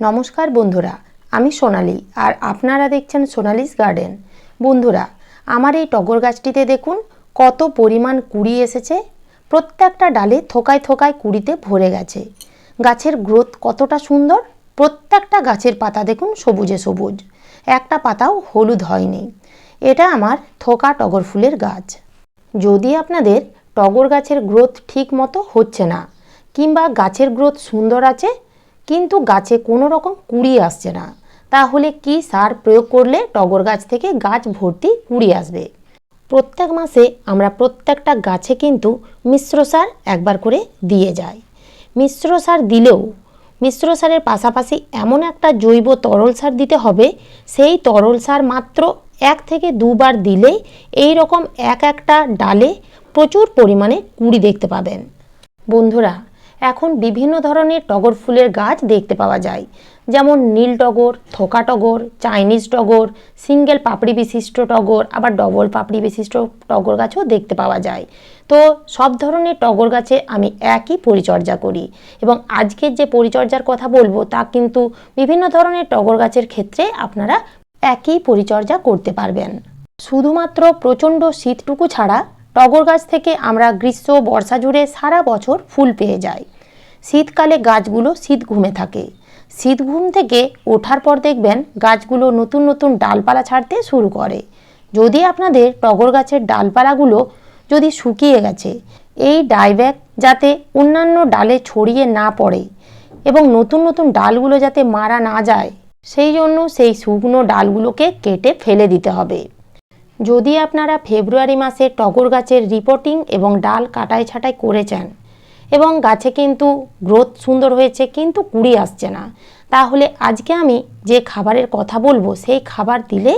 নমস্কার বন্ধুরা, আমি সোনালি আর আপনারা দেখছেন সোনালিস গার্ডেন। বন্ধুরা, আমার এই টগর গাছটিতে দেখুন কত পরিমাণ কুড়ি এসেছে। প্রত্যেকটা ডালে থোকায় থোকায় কুড়িতে ভরে গেছে। গাছের গ্রোথ কতটা সুন্দর, প্রত্যেকটা গাছের পাতা দেখুন সবুজে সবুজ। একটা পাতাও হলুদ হয়নি। এটা আমার থোকা টগর ফুলের গাছ। যদি আপনাদের টগর গাছের গ্রোথ ঠিক মতো হচ্ছে না, কিংবা গাছের গ্রোথ সুন্দর আছে কিন্তু গাছে কোনো রকম কুড়ি আসছে না। তাহলে কি সার প্রয়োগ করলে টগর গাছ থেকে গাছ ভর্তি কুড়ি আসবে? প্রত্যেক মাসে আমরা প্রত্যেকটা গাছে কিন্তু মিশ্র সার একবার করে দিয়ে যাই। মিশ্র সার দিলেও, মিশ্র সারের পাশাপাশি এমন একটা জৈব তরল সার দিতে হবে, সেই তরল সার মাত্র এক থেকে দুবার দিলেই এই রকম এক একটা ডালে প্রচুর পরিমাণে কুড়ি দেখতে পাবেন। বন্ধুরা এখন বিভিন্ন ধরনের টগর ফুলের গাছ দেখতে পাওয়া যায়। যেমন নীল টগর, থোকা টগর, চাইনিজ টগর, সিঙ্গেল পাপড়ি বিশিষ্ট টগর, আবার ডবল পাপড়ি বিশিষ্ট টগর গাছও দেখতে পাওয়া যায়। তো সব ধরনের টগর গাছে আমি একই পরিচর্যা করি এবং আজকের যে পরিচর্যার কথা বলব তা কিন্তু বিভিন্ন ধরনের টগর গাছের ক্ষেত্রে আপনারা একই পরিচর্যা করতে পারবেন। শুধুমাত্র প্রচণ্ড শীতটুকু ছাড়া টগর গাছ থেকে আমরা গ্রীষ্ম বর্ষা জুড়ে সারা বছর ফুল পেয়ে যাই। শীতকালে গাছগুলো শীত ঘুমে থাকে। শীত ঘুম থেকে ওঠার পর দেখবেন গাছগুলো নতুন নতুন ডালপালা ছাড়তে শুরু করে। যদি আপনাদের টগর গাছের ডালপালাগুলো যদি শুকিয়ে গেছে, এই ডাইব্যাগ যাতে অন্যান্য ডালে ছড়িয়ে না পড়ে এবং নতুন নতুন ডালগুলো যাতে মারা না যায়, সেই জন্য সেই শুকনো ডালগুলোকে কেটে ফেলে দিতে হবে। যদি আপনারা ফেব্রুয়ারি মাসে টগর গাছের রিপোর্টিং এবং ডাল কাটাই ছাটাই করেছেন এবং গাছে কিন্তু গ্রোথ সুন্দর হয়েছে, কিন্তু কুড়ি আসছে না, তাহলে আজকে আমি যে খাবারের কথা বলব, সেই খাবার দিলে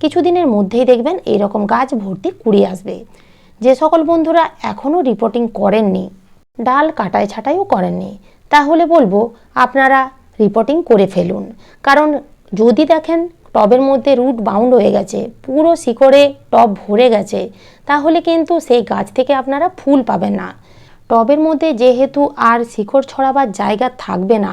কিছুদিনের মধ্যেই দেখবেন এইরকম গাছ ভর্তি কুড়ি আসবে। যে সকল বন্ধুরা এখনও রিপোর্টিং করেননি, ডাল কাটাই ছাটাইও করেননি, তাহলে বলব আপনারা রিপোর্টিং করে ফেলুন। কারণ যদি দেখেন টবের মধ্যে রুট বাউন্ড হয়ে গেছে, পুরো শিকড়ে টব ভরে গেছে, তাহলে কিন্তু সেই গাছ থেকে আপনারা ফুল পাবেন না। টবের মধ্যে যেহেতু আর শিকড় ছড়াবার জায়গা থাকবে না,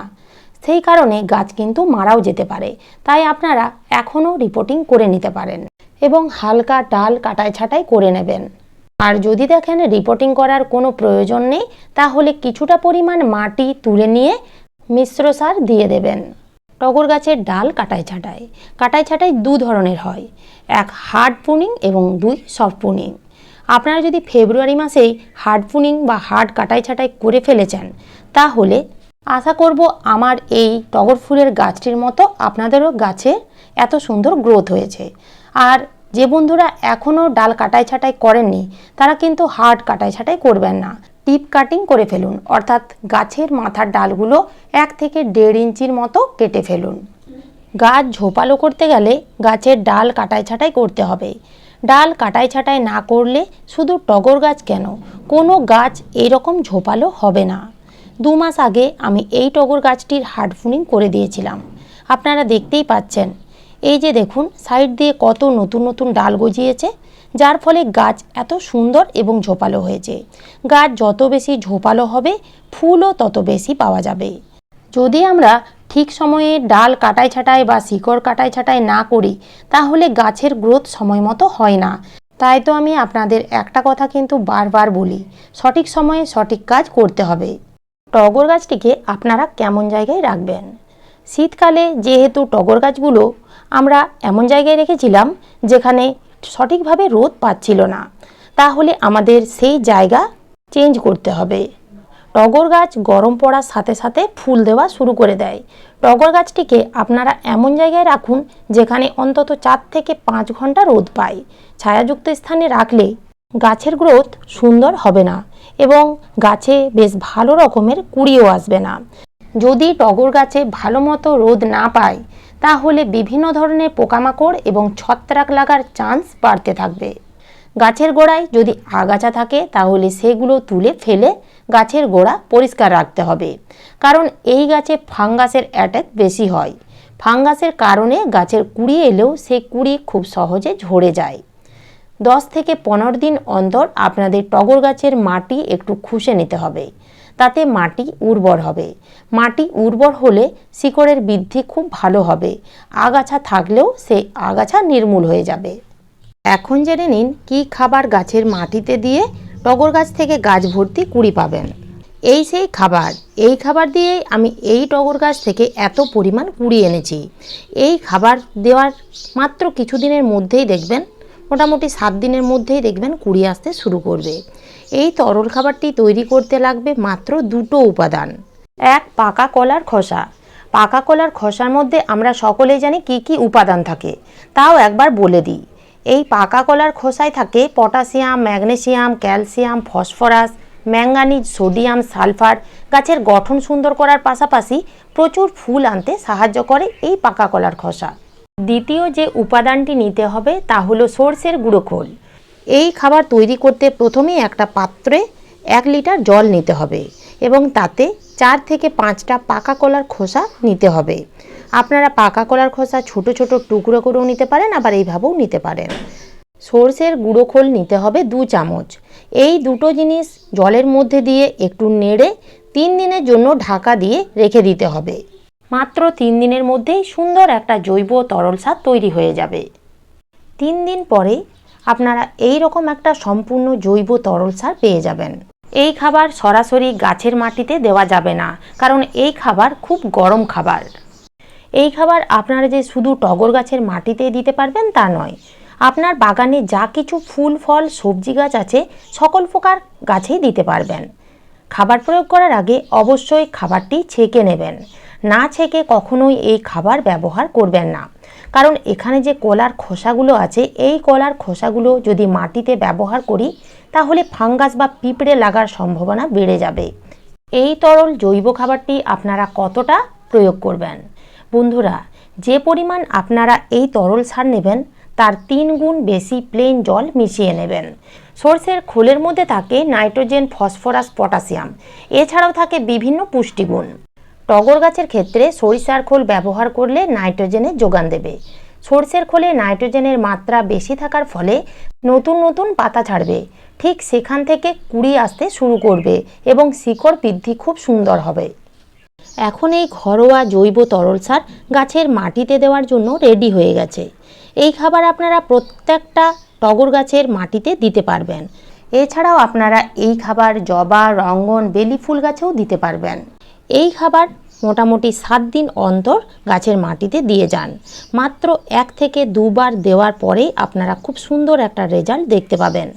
সেই কারণে গাছ কিন্তু মারাও যেতে পারে, তাই আপনারা এখনও রিপোর্টিং করে নিতে পারেন এবং হালকা ডাল কাটাই ছাটাই করে নেবেন। আর যদি দেখেন রিপোর্টিং করার কোনো প্রয়োজন নেই, তাহলে কিছুটা পরিমাণ মাটি তুলে নিয়ে মিশ্র সার দিয়ে দেবেন। টগর গাছের ডাল কাটাই ছাটাই কাটাই ছাটাই দু ধরনের হয়। এক হার্ড পুনিং এবং দুই সফট পুনিং। আপনারা যদি ফেব্রুয়ারি মাসেই হার্ড পুনিং বা হার্ড কাটাই ছাটাই করে ফেলেছেন, তাহলে আশা করব আমার এই টগর ফুলের গাছটির মতো আপনাদেরও গাছে এত সুন্দর গ্রোথ হয়েছে। আর যে বন্ধুরা এখনও ডাল কাটাই ছাটাই করেননি, তারা কিন্তু হার্ড কাটাই ছাটাই করবেন না। টিপ কাটিং করে ফেলুন, অর্থাৎ গাছের মাথার ডালগুলো এক থেকে দেড় ইঞ্চির মতো কেটে ফেলুন। গাছ ঝোপালো করতে গেলে গাছের ডাল কাটাই ছাটাই করতে হবে। ডাল কাটাই ছাটাই না করলে শুধু টগর গাছ কেন? কোনো গাছ এরকম ঝোপালো হবে না। দু মাস আগে আমি এই টগর গাছটির হার্ডফুনিং করে দিয়েছিলাম। আপনারা দেখতেই পাচ্ছেন। এই যে দেখুন, সাইড দিয়ে কত নতুন নতুন ডাল গজিয়েছে। যার ফলে গাছ এত সুন্দর এবং ঝোপালো হয়েছে। গাছ যত বেশি ঝোপালো হবে, ফুলও তত বেশি পাওয়া যাবে। যদি আমরা ঠিক সময়ে ডাল কাটাই ছাটাই বা শিকড় কাটাই ছাটাই না করি, তাহলে গাছের গ্রোথ সময় মতো হয় না। তাই তো আমি আপনাদের একটা কথা কিন্তু বারবার বলি, সঠিক সময়ে সঠিক কাজ করতে হবে। টগর গাছটিকে আপনারা কেমন জায়গায় রাখবেন? শীতকালে যেহেতু টগর গাছগুলো আমরা এমন জায়গায় রেখেছিলাম, যেখানে সঠিকভাবে রোদ পাচ্ছিল না। তাহলে আমাদের সেই জায়গা চেঞ্জ করতে হবে। টগর গাছ গরম পড়ার সাথে সাথে ফুল দেওয়া শুরু করে দেয়। টগর গাছটিকে আপনারা এমন জায়গায় রাখুন যেখানে অন্তত চার থেকে পাঁচ ঘণ্টা রোদ পায়। ছায়াযুক্ত স্থানে রাখলে গাছের গ্রোথ সুন্দর হবে না এবং গাছে বেশ ভালো রকমের কুড়িও আসবে না। যদি টগর গাছে ভালো মতো রোদ না পায় তাহলে বিভিন্ন ধরনের পোকামাকড় এবং ছত্রাক লাগার চান্স বাড়তে থাকবে। গাছের গোড়ায় যদি আগাছা থাকে, তাহলে সেগুলো তুলে ফেলে গাছের গোড়া পরিষ্কার রাখতে হবে। কারণ এই গাছে ফাঙ্গাসের অ্যাটাক বেশি হয়। ফাঙ্গাসের কারণে গাছের কুড়ি এলেও সেই কুড়ি খুব সহজে ঝরে যায়। দশ থেকে পনেরো দিন অন্তর আপনাদের টগর গাছের মাটি একটু খুশে নিতে হবে। তাতে মাটি উর্বর হবে। মাটি উর্বর হলে শিকড়ের বৃদ্ধি খুব ভালো হবে। আগাছা থাকলেও সে আগাছা নির্মূল হয়ে যাবে। এখন জেনে নিন, কী খাবার গাছের মাটিতে দিয়ে টগর গাছ থেকে গাছ ভর্তি কুড়ি পাবেন? এই সেই খাবার। এই খাবার দিয়েই আমি এই টগর গাছ থেকে এত পরিমাণ কুড়ি এনেছি। এই খাবার দেওয়ার মাত্র কিছুদিনের মধ্যেই দেখবেন, মোটামুটি সাত দিনের মধ্যেই দেখবেন কুড়ি আসতে শুরু করবে। এই তরল খাবারটি তৈরি করতে লাগবে মাত্র দুটো উপাদান। এক, পাকা কলার খোসা। পাকা কলার খোসার মধ্যে আমরা সকলেই জানি কি কি উপাদান থাকে, তাও একবার বলে দিই। এই পাকা কলার খোসায় থাকে potassium magnesium calcium, phosphorus, manganese, sodium, sulphur. গাছের গঠন সুন্দর করার পাশাপাশি প্রচুর ফুল আনতে সাহায্য করে এই পাকা কলার খোসা। দ্বিতীয় যে উপাদানটি নিতে হবে তা হলো সর্ষের গুঁড়ো খোল। এই খাবার তৈরি করতে প্রথমেই একটা পাত্রে এক লিটার জল নিতে হবে এবং তাতে চার থেকে পাঁচটা পাকা কলার খোসা নিতে হবে। আপনারা পাকা কলার খোসা ছোট ছোট টুকরো করেও নিতে পারেন, আবার এইভাবেও নিতে পারেন। সর্ষের গুঁড়ো খোল নিতে হবে দু চামচ। এই দুটো জিনিস জলের মধ্যে দিয়ে একটু নেড়ে তিন দিনের জন্য ঢাকা দিয়ে রেখে দিতে হবে। মাত্র তিন দিনের মধ্যেই সুন্দর একটা জৈব তরল সার তৈরি হয়ে যাবে। তিন দিন পরে আপনারা এই রকম একটা সম্পূর্ণ জৈব তরল সার পেয়ে যাবেন। এই খাবার সরাসরি গাছের মাটিতে দেওয়া যাবে না, কারণ এই খাবার খুব গরম খাবার। এই খাবার আপনারা যে শুধু টগর গাছের মাটিতে দিতে পারবেন তা নয়, আপনার বাগানে যা কিছু ফুল, ফল, সবজি গাছ আছে, সকল প্রকার গাছেই দিতে পারবেন। খাবার প্রয়োগ করার আগে অবশ্যই খাবারটি ছেঁকে নেবেন। না ছেঁকে কখনোই এই খাবার ব্যবহার করবেন না। কারণ এখানে যে কলার খোসাগুলো আছে, এই কলার খোসাগুলো যদি মাটিতে ব্যবহার করি, তাহলে ফাঙ্গাস বা পিঁপড়ে লাগার সম্ভাবনা বেড়ে যাবে। এই তরল জৈব খাবারটি আপনারা কতটা প্রয়োগ করবেন? বন্ধুরা, যে পরিমাণ আপনারা এই তরল সার নেবেন, তার তিন গুণ বেশি প্লেন জল মিশিয়ে নেবেন। সর্ষের খোলের মধ্যে থাকে নাইট্রোজেন, ফসফরাস, পটাশিয়াম। এছাড়াও থাকে বিভিন্ন পুষ্টিগুণ। টগর গাছের ক্ষেত্রে সরিষার খোল ব্যবহার করলে নাইট্রোজেনের যোগান দেবে। সর্ষের খোলে নাইট্রোজেনের মাত্রা বেশি থাকার ফলে নতুন নতুন পাতা ছাড়বে। ঠিক সেখান থেকে কুড়ি আসতে শুরু করবে এবং শিকড় বৃদ্ধি খুব সুন্দর হবে। এখন এই ঘরোয়া জৈব তরল সার গাছের মাটিতে দেওয়ার জন্য রেডি হয়ে গেছে। এই খাবার আপনারা প্রত্যেকটা টগর গাছের মাটিতে দিতে পারবেন। এছাড়াও আপনারা এই খাবার জবা, রঙ্গন, বেলি ফুল গাছেও দিতে পারবেন। এই খাবার মোটামুটি সাত দিন অন্তর গাছের মাটিতে দিয়ে যান। মাত্র এক থেকে দুবার দেওয়ার পরেই আপনারা খুব সুন্দর একটা রেজাল্ট দেখতে পাবেন।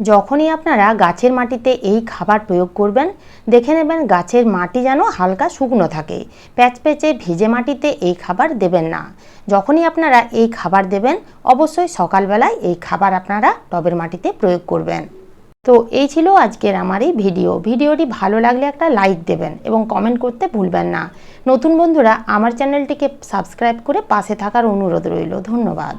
যখনই আপনারা গাছের মাটিতে এই খাবার প্রয়োগ করবেন, দেখে নেবেন গাছের মাটি যেন হালকা শুকনো থাকে। প্যাচপ্যাচে ভিজে মাটিতে এই খাবার দেবেন না। যখনই আপনারা এই খাবার দেবেন, অবশ্যই সকালবেলায় এই খাবার আপনারা টবের মাটিতে প্রয়োগ করবেন। তো এই ছিল আজকের আমার এই ভিডিও। ভিডিওটি ভালো লাগলে একটা লাইক দেবেন এবং কমেন্ট করতে ভুলবেন না। নতুন বন্ধুরা, আমার চ্যানেলটিকে সাবস্ক্রাইব করে পাশে থাকার অনুরোধ রইল। ধন্যবাদ।